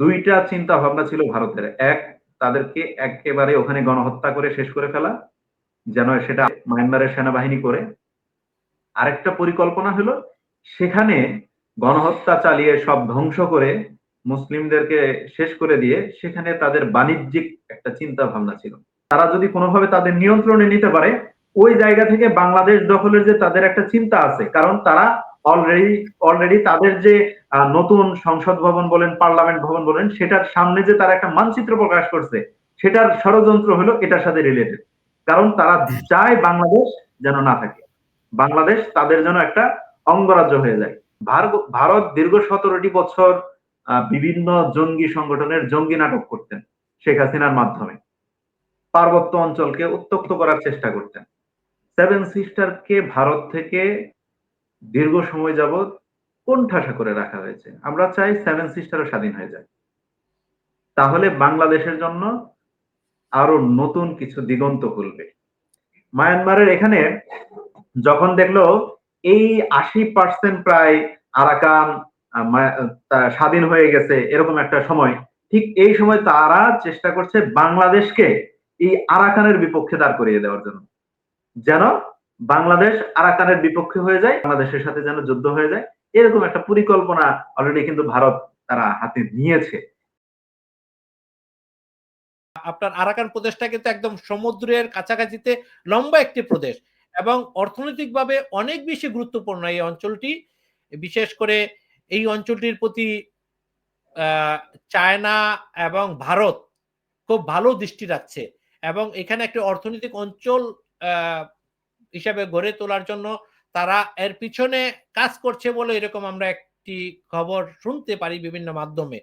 দুইটা চিন্তা ভাবনা ছিল ভারতের। এক, তাদেরকে একেবারে ওখানে গণহত্যা করে শেষ করে ফেলা, যেন সেটা মায়ানমারের সেনাবাহিনী করে। আরেকটা পরিকল্পনা হলো, সেখানে গণহত্যা চালিয়ে সব ধ্বংস করে মুসলিমদেরকে শেষ করে দিয়ে সেখানে তাদের বাণিজ্যিক একটা চিন্তা ভাবনা ছিল। তারা যদি কোনোভাবে তাদের নিয়ন্ত্রণে নিতে পারে, ওই জায়গা থেকে বাংলাদেশ দখলের যে তাদের একটা চিন্তা আছে, কারণ তারা অলরেডি অলরেডি তাদের যে নতুন সংসদ ভবন বলেন, পার্লামেন্ট ভবন বলেন, সেটার সামনে যে তারা একটা মানচিত্র প্রকাশ করছে, সেটার ষড়যন্ত্র হলো এটার সাথে রিলেটেড কারণ তারা চায় বাংলাদেশ যেন না থাকে। বাংলাদেশ তাদের জন্য একটা অঙ্গরাজ্য হয়ে যায়। ভারত দীর্ঘ সতেরোটি বছর বিভিন্ন জঙ্গি সংগঠনের জঙ্গি নাটক করতেন শেখ হাসিনার মাধ্যমে। পার্বত্য অঞ্চলকে উত্তক্ত করার চেষ্টা করতেন। সেভেন সিস্টারকে ভারত থেকে দীর্ঘ সময় যাবৎ কোণঠাসা করে রাখা হয়েছে। আমরা চাই সেভেন সিস্টারও স্বাধীন হয়ে যায় তাহলে বাংলাদেশের জন্য আরও নতুন কিছু দিগন্ত খুলবে। মায়ানমারের এখানে যখন দেখল এই আশি পার্সেন্ট প্রায় আরাকান স্বাধীন হয়ে গেছে এরকম একটা সময়, ঠিক এই সময় তারা চেষ্টা করছে বাংলাদেশকে এই আরাকানের বিপক্ষে দাঁড় করিয়ে দেওয়ার জন্য। যেন বাংলাদেশ আরাকানের বিপক্ষে হয়ে যায়, বাংলাদেশের সাথে যেন যুদ্ধ হয়ে যায়। এরকম একটা পরিকল্পনা অলরেডি কিন্তু ভারত তারা হাতে নিয়েছে। আপনার আরাকান প্রদেশটা কিন্তু একদম সমুদ্রের কাছাকাছিতে লম্বা একটি প্রদেশ এবং অর্থনৈতিকভাবে অনেক বেশি গুরুত্বপূর্ণ এই অঞ্চলটি। বিশেষ করে এই অঞ্চলটির প্রতি চায়না এবং ভারত খুব ভালো দৃষ্টি রাখছে এবং এখানে একটি অর্থনৈতিক অঞ্চল হিসাবে গড়ে তোলার জন্য তারা এর পিছনে কাজ করছে বলে এরকম আমরা একটি খবর শুনতে পারি বিভিন্ন মাধ্যমে।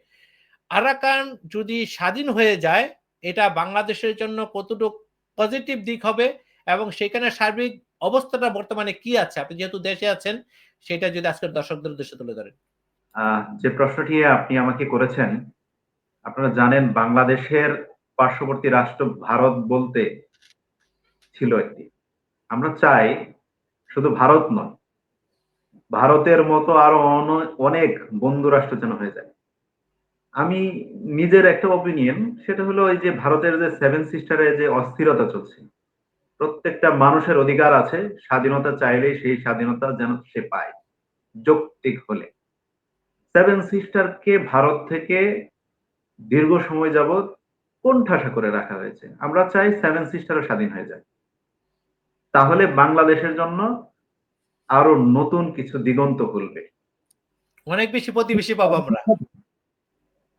আরাকান যদি স্বাধীন হয়ে যায়, এটা বাংলাদেশের জন্য কতটুকু পজিটিভ দিক হবে এবং সেখানে সার্বিক অবস্থাটা বর্তমানে কি আছে? আপনি যেহেতু দেশে আছেন, সেটা যদি আজকের দর্শকদের উদ্দেশ্যে তুলে ধরেন। যে প্রশ্নটি আপনি আমাকে করেছেন, আপনারা জানেন বাংলাদেশের পার্শ্ববর্তী রাষ্ট্র ভারত বলতে ছিল একটি। আমরা চাই শুধু ভারত নয়, ভারতের মতো আরও অনেক বন্ধু রাষ্ট্র যেন হয়ে যায়। আমি নিজের একটা অপিনিয়ন সেটা হলো ওই যে ভারতের যে সেভেন সিস্টারে যে অস্থিরতা চলছে, প্রত্যেকটা মানুষের অধিকার আছে, স্বাধীনতা চাইলে সেই স্বাধীনতা যেন সে পায়, যৌক্তিক হলে। সেভেন সিস্টারকে ভারত থেকে দীর্ঘ সময় যাবৎ কোণঠাসা করে রাখা হয়েছে। আমরা চাই সেভেন সিস্টারও স্বাধীন হয়ে যায় তাহলে বাংলাদেশের জন্য আরও নতুন কিছু দিগন্ত খুলবে। অনেক বেশি প্রতিবেশী পাবো আমরা।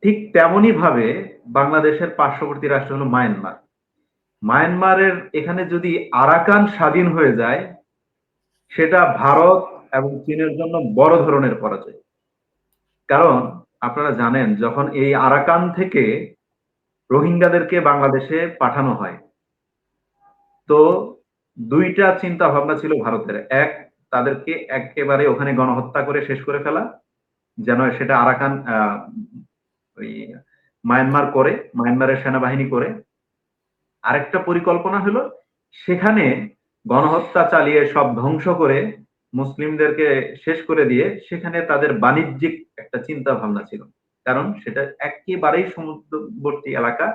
ঠিক তেমনই ভাবে বাংলাদেশের পার্শ্ববর্তী রাষ্ট্র হলো মায়ানমার। মায়ানমারের এখানে যদি আরাকান স্বাধীন হয়ে যায় সেটা ভারত এবং চীনের জন্য বড় ধরনের পরাজয়। কারণ আপনারা জানেন যখন এই আরাকান থেকে রোহিঙ্গাদেরকে বাংলাদেশে পাঠানো হয় তো দুইটা চিন্তা ভাবনা ছিল ভারতের। এক, তাদেরকে একেবারে ওখানে গণহত্যা করে শেষ করে ফেলা, যেন সেটা আরাকান ওই মায়ানমার করে, মায়ানমারের সেনাবাহিনী করে। আরেকটা পরিকল্পনা হলো, সেখানে গণহত্যা চালিয়ে সব ধ্বংস করে মুসলিমদেরকে শেষ করে দিয়ে সেখানে তাদের বাণিজ্যিক একটা চিন্তা ভাবনা ছিল। কারণ সেটা একেবারেই সমুদ্রবর্তী এলাকা,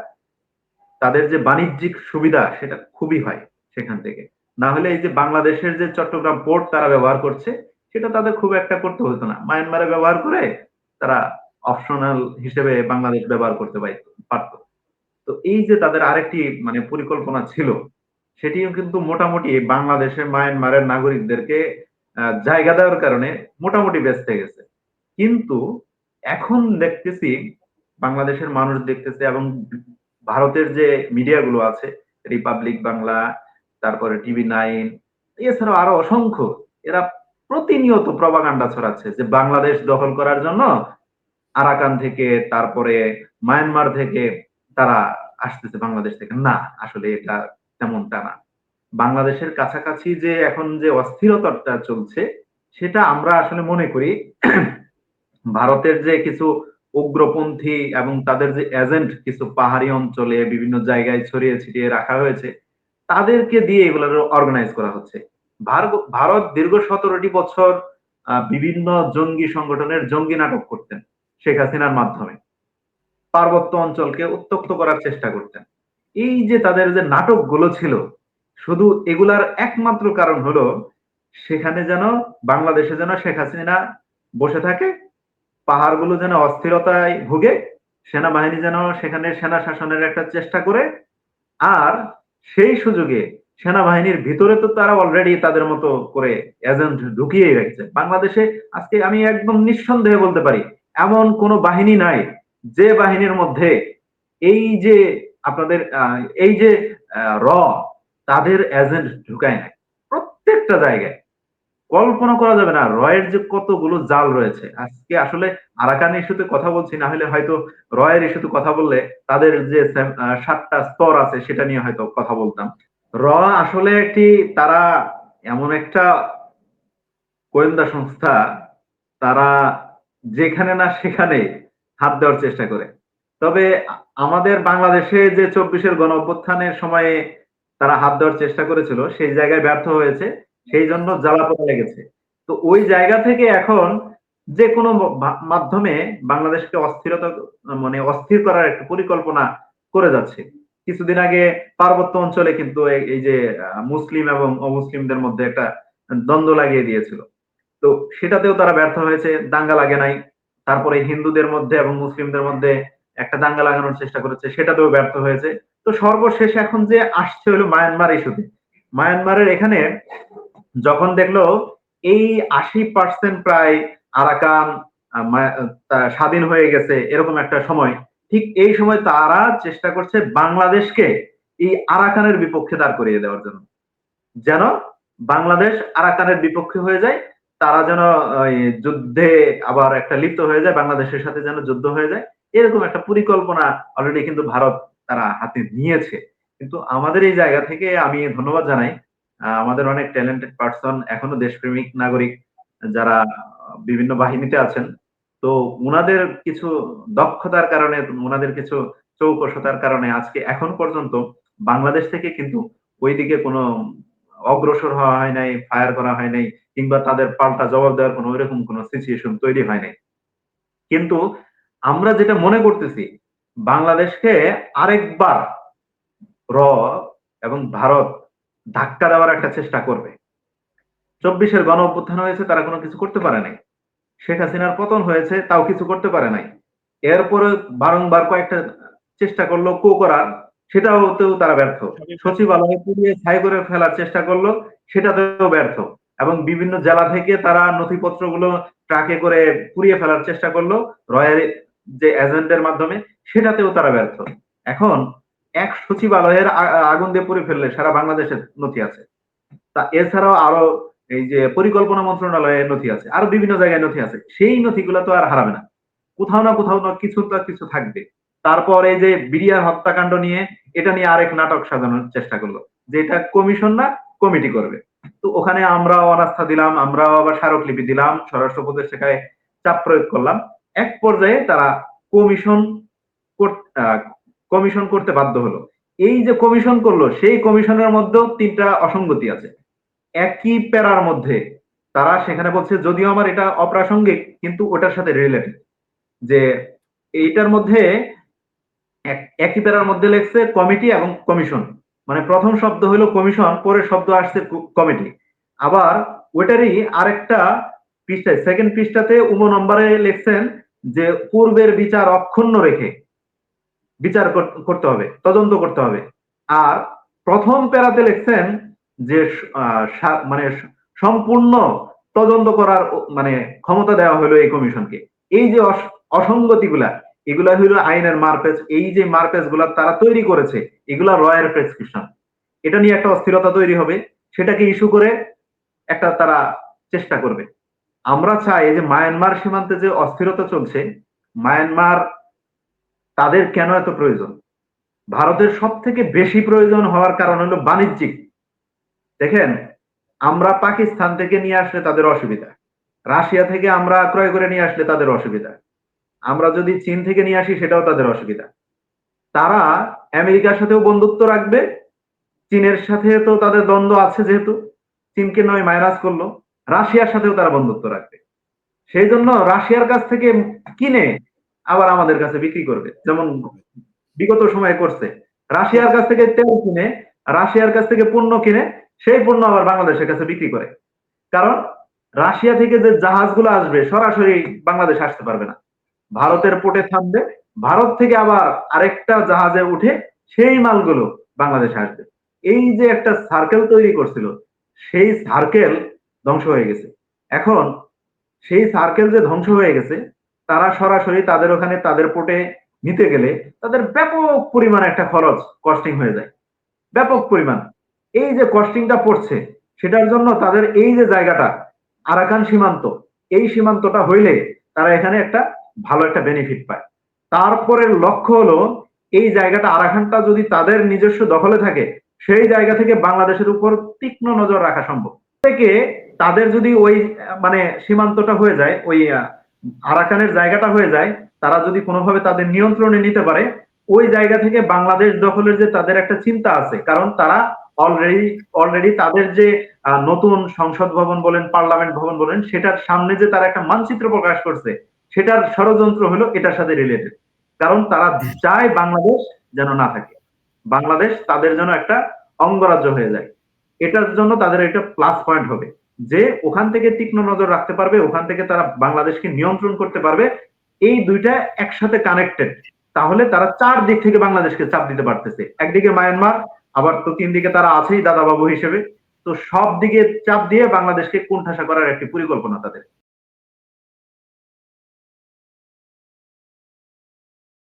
তাদের যে বাণিজ্যিক সুবিধা সেটা খুবই হয়। সেখান থেকে। না হলে এই যে বাংলাদেশের যে চট্টগ্রাম পোর্ট তারা ব্যবহার করছে, সেটা তাদের খুব একটা করতে হতো না। মায়ানমারে ব্যবহার করে তারা অপশনাল হিসেবে বাংলাদেশ ব্যবহার করতে পারত। তো এই যে তাদের আরেকটি মানে পরিকল্পনা ছিল, সেটিও কিন্তু মোটামুটি বাংলাদেশের মায়ানমারের নাগরিকদেরকে জায়গা দেওয়ার কারণে মোটামুটি ব্যস্ত গেছে। কিন্তু এখন দেখতেছি বাংলাদেশের মানুষ দেখতেছে এবং ভারতের যে মিডিয়াগুলো আছে রিপাবলিক বাংলা তারপরে টিভি নাইন, এছাড়াও আরও অসংখ্য। এরা প্রতিনিয়ত প্রবাগান্ডা ছড়াচ্ছে যে বাংলাদেশ দখল করার জন্য আরাকান থেকে, তারপরে মায়ানমার থেকে তারা আসতেছে বাংলাদেশ থেকে। না, আসলে এটা তেমনটা না। বাংলাদেশের কাছাকাছি যে এখন যে অস্থিরতাটা চলছে, সেটা আমরা আসলে মনে করি ভারতের যে কিছু উগ্রপন্থী এবং তাদের যে এজেন্ট কিছু পাহাড়ি অঞ্চলে বিভিন্ন জায়গায় ছড়িয়ে ছিটিয়ে রাখা হয়েছে তাদেরকে দিয়ে এগুলো অর্গানাইজ করা হচ্ছে। ভারত দীর্ঘ সতেরোটি বছর বিভিন্ন জঙ্গি সংগঠনের জঙ্গি নাটক করতেন শেখ হাসিনার মাধ্যমে। পার্বত্য অঞ্চলকে উত্তক্ত করার চেষ্টা করতেন। এই যে তাদের যে নাটকগুলো ছিল, শুধু এগুলার একমাত্র কারণ হলো, সেখানে যেন, বাংলাদেশে যেন শেখ হাসিনা বসে থাকে, পাহাড়গুলো যেন অস্থিরতায় ভুগে, সেনাবাহিনী যেন সেখানে সেনা শাসনের একটা চেষ্টা করে, আর সেই সুযোগে সেনাবাহিনীর ভিতরে তো তারা অলরেডি তাদের মতো করে এজেন্ট ঢুকিয়ে রেখেছে। বাংলাদেশে আজকে আমি একদম নিঃসন্দেহে বলতে পারি, এমন কোন বাহিনী নাই যে বাহিনীর মধ্যে এই যে আপনাদের এই যে র তাদের এজেন্ট ঢুকায় নাই। প্রত্যেকটা জায়গায় কল্পনা করা যাবে না, রয়ের যে কতগুলো জাল রয়েছে। আজকে আসলে আরাকান ইস্যুতে কথা বলছি, না হলে হয়তো রয়ের ইস্যুতে কথা বললে তাদের যে সাতটা স্তর আছে সেটা নিয়ে হয়তো কথা বলতাম। র আসলে একটি, তারা এমন একটা গোয়েন্দা সংস্থা, তারা যেখানে না সেখানে হাত দেওয়ার চেষ্টা করে। তবে আমাদের বাংলাদেশে যে চব্বিশের গণ অভ্যুত্থানের সময়ে তারা হাত দেওয়ার চেষ্টা করেছিল, সেই জায়গায় ব্যর্থ হয়েছে। সেই জন্য জ্বালা পোড়া লেগেছে। তো ওই জায়গা থেকে এখন যে কোনো মাধ্যমে বাংলাদেশকে অস্থিরতা মানে অস্থির করার একটা পরিকল্পনা করে যাচ্ছে। কিছুদিন আগে পার্বত্য অঞ্চলে কিন্তু এই যে, মুসলিম এবং অমুসলিমদের মধ্যে একটা দ্বন্দ্ব লাগিয়ে দিয়েছিল। তো সেটাতেও তারা ব্যর্থ হয়েছে, দাঙ্গা লাগে নাই। তারপরে হিন্দুদের মধ্যে এবং মুসলিমদের মধ্যে একটা দাঙ্গা লাগানোর চেষ্টা করেছে, সেটাতেও ব্যর্থ হয়েছে। তো সর্বশেষ এখন যে আসছে হলো মায়ানমার ইস্যুতে। মায়ানমারের এখানে যখন দেখল এই আশি পার্সেন্ট প্রায় আরাকান স্বাধীন হয়ে গেছে এরকম একটা সময়, ঠিক এই সময় তারা চেষ্টা করছে বাংলাদেশকে এই আরাকানের বিপক্ষে দাঁড় করিয়ে দেওয়ার জন্য। যেন বাংলাদেশ আরাকানের বিপক্ষে হয়ে যায়, তারা যেন যুদ্ধে আবার একটা লিপ্ত হয়ে যায়, বাংলাদেশের সাথে যেন যুদ্ধ হয়ে যায়, এরকম একটা পরিকল্পনা অলরেডি কিন্তু ভারত তারা হাতে নিয়েছে। কিন্তু আমাদের এই জায়গা থেকে আমি ধন্যবাদ জানাই আমাদের অনেক ট্যালেন্টেড পার্সন এখনও দেশপ্রেমিক নাগরিক যারা বিভিন্ন বাহিনীতে আছেন। তো উনাদের কিছু দক্ষতার কারণে ওনাদের কিছু চৌকসতার কারণে আজকে এখন পর্যন্ত বাংলাদেশ থেকে কিন্তু ওইদিকে কোনো অগ্রসর হওয়া হয় নাই ফায়ার করা হয় নাই, কিংবা তাদের পাল্টা জবাব দেওয়ার কোনো ওইরকম কোনো সিচুয়েশন তৈরি হয় নাই। কিন্তু আমরা যেটা মনে করতেছি, বাংলাদেশকে আরেকবার র এবং ভারত ধাক্কা দেওয়ার একটা চেষ্টা করবে। চব্বিশের গণ অভ্যুত্থান হয়েছে তারা কোনো কিছু করতে পারে নাই। শেখ হাসিনার পতন হয়েছে তাও কিছু করতে পারে নাই। এরপরে বারংবার কয়েকটা চেষ্টা করল কো করার সেটাও তারা ব্যর্থ। সচিবালয় পুড়িয়ে ছাই করে ফেলার চেষ্টা করল সেটাতেও ব্যর্থ। এবং বিভিন্ন জেলা থেকে তারা নথিপত্রগুলো ট্রাকে করে পুড়িয়ে ফেলার চেষ্টা করল রয়্যাল যে এজেন্টের মাধ্যমে সেটাতেও তারা ব্যর্থ। এখন এক সচিবালয়ের আগুন দিয়ে পুড়ে ফেললে সারা বাংলাদেশের নথি আছে। তা এছাড়াও আরও এই যে পরিকল্পনা মন্ত্রণালয়ের নথি আছে, আরও বিভিন্ন জায়গায় নথি আছে। সেই নথিগুলো তো আর হারাবে না। কোথাও না কোথাও না কিছু তো কিছু থাকবে। তারপর এই যে বিডিআর হত্যাকাণ্ড নিয়ে এটা নিয়ে আরেক নাটক সাজানোর চেষ্টা করল যে এটা কমিশন না, কমিটি করবে। তো ওখানে আমরাও অনাস্থা দিলাম, আমরাও আবার স্মারকলিপি দিলাম, স্বরাষ্ট্র উপদেষ্টায় চাপ প্রয়োগ করলাম। এক পর্যায়ে তারা কমিশন কমিশন করতে বাধ্য হলো। এই যে কমিশন করল, সেই কমিশনের মধ্যেও তিনটা অসঙ্গতি আছে। একই প্যারার মধ্যে তারা সেখানে বলছে, যদিও আমার এটা অপ্রাসঙ্গিক, কিন্তু ওটার সাথে রিলেটেড যে এইটার মধ্যে এক- একই প্যারার মধ্যে লেখছে কমিটি এবং কমিশন মানে প্রথম শব্দ হলো কমিশন পরের শব্দ আসছে কমিটি আবার ওইটারই আরেকটা পৃষ্ঠায় সেকেন্ড পৃষ্ঠাতে উম নম্বরে লিখছেন যে, পূর্বের বিচার অক্ষুণ্ণ রেখে বিচার করতে হবে, তদন্ত করতে হবে। আর প্রথম প্যারাতে লিখছেন যে মানে সম্পূর্ণ তদন্ত করার মানে ক্ষমতা দেওয়া হলো এই কমিশনকে। এই যে অস- অসঙ্গতিগুলা, এগুলা হলো আইনের মারপেজ এই যে মারপেজগুলা তারা তৈরি করেছে, এগুলা রয়ের প্রেসক্রিপশন। এটা নিয়ে একটা অস্থিরতা তৈরি হবে, সেটাকে ইস্যু করে একটা তারা চেষ্টা করবে। আমরা চাই যে মায়ানমার সীমান্তে যে অস্থিরতা চলছে, মায়ানমার তাদের কেন এত প্রয়োজন? ভারতের সব থেকে বেশি প্রয়োজন হওয়ার কারণ হলো বাণিজ্যিক। দেখেন, আমরা পাকিস্তান থেকে নিয়ে আসলে তাদের অসুবিধা। রাশিয়া থেকে আমরা ক্রয় করে নিয়ে আসলে তাদের অসুবিধা। আমরা যদি চীন থেকে নিয়ে আসি, সেটাও তাদের অসুবিধা। তারা আমেরিকার সাথেও বন্ধুত্ব রাখবে, চীনের সাথে তো তাদের দ্বন্দ্ব আছে যেহেতু, চীনকে নয়, মাইনাস করল। রাশিয়ার সাথেও তারা বন্ধুত্ব রাখবে। সেই জন্য রাশিয়ার কাছ থেকে কিনে আবার আমাদের কাছে বিক্রি করবে। যেমন বিগত সময়ে করছে। রাশিয়ার কাছ থেকে তেল কিনে, রাশিয়ার কাছ থেকে পণ্য কিনে, সেই পণ্য আবার বাংলাদেশের কাছে বিক্রি করে। কারণ রাশিয়া থেকে যে জাহাজগুলো আসবে, সরাসরি বাংলাদেশ আসতে পারবে না। ভারতের পোর্টে থামবে, ভারত থেকে আবার আরেকটা জাহাজে উঠে সেই মালগুলো বাংলাদেশে আসবে। এই যে একটা সার্কেল তৈরি করছিল, সেই সার্কেল ধ্বংস হয়ে গেছে। এখন সেই সার্কেল যে ধ্বংস হয়ে গেছে তারা সরাসরি তাদের ওখানে তাদের পোর্টে নিতে গেলে তাদের ব্যাপক পরিমাণ একটা খরচ কস্টিং হয়ে যায়। ব্যাপক পরিমাণ। এই যে কস্টিংটা পড়ছে, সেটার জন্য তাদের এই যে জায়গাটা, আরাকান সীমান্ত, এই সীমান্তটা হইলে তারা এখানে একটা ভালো একটা বেনিফিট পায়। তারপরের লক্ষ্য হলো, এই জায়গাটা আরাকানটা যদি তাদের নিজস্ব দখলে থাকে, সেই জায়গা থেকে বাংলাদেশের উপর তীক্ষ্ণ নজর রাখা সম্ভব। থেকে তাদের যদি ওই মানে সীমান্তটা হয়ে যায়, ওই আরাকানের জায়গাটা হয়ে যায়, তারা যদি কোনোভাবে তাদের নিয়ন্ত্রণে নিতে পারে, ওই জায়গা থেকে বাংলাদেশ দখলের যে তাদের একটা চিন্তা আছে। কারণ তারা অলরেডি অলরেডি তাদের যে নতুন সংসদ ভবন বলেন পার্লামেন্ট ভবন বলেন, সেটার সামনে যে তারা একটা মানচিত্র প্রকাশ করছে, সেটার ষড়যন্ত্র হলো এটার সাথে রিলেটেড কারণ তারা চায় বাংলাদেশ যেন না থাকে। বাংলাদেশ তাদের জন্য একটা অঙ্গরাজ্য হয়ে যায়। এটার জন্য তাদের একটা প্লাস পয়েন্ট হবে। যে ওখান থেকে তীক্ষ্ণ নজর রাখতে পারবে, ওখান থেকে তারা বাংলাদেশকে নিয়ন্ত্রণ করতে পারবে, এই দুইটা একসাথে কানেক্টেড তাহলে তারা চার দিক থেকে বাংলাদেশকে চাপ দিতে পারতেছে। একদিকে মায়ানমার, আবার তো তিন দিকে তারা আছেই দাদাবাবু হিসেবে। তো সব দিকে চাপ দিয়ে বাংলাদেশকে কোণঠাসা করার একটি পরিকল্পনা তাদের।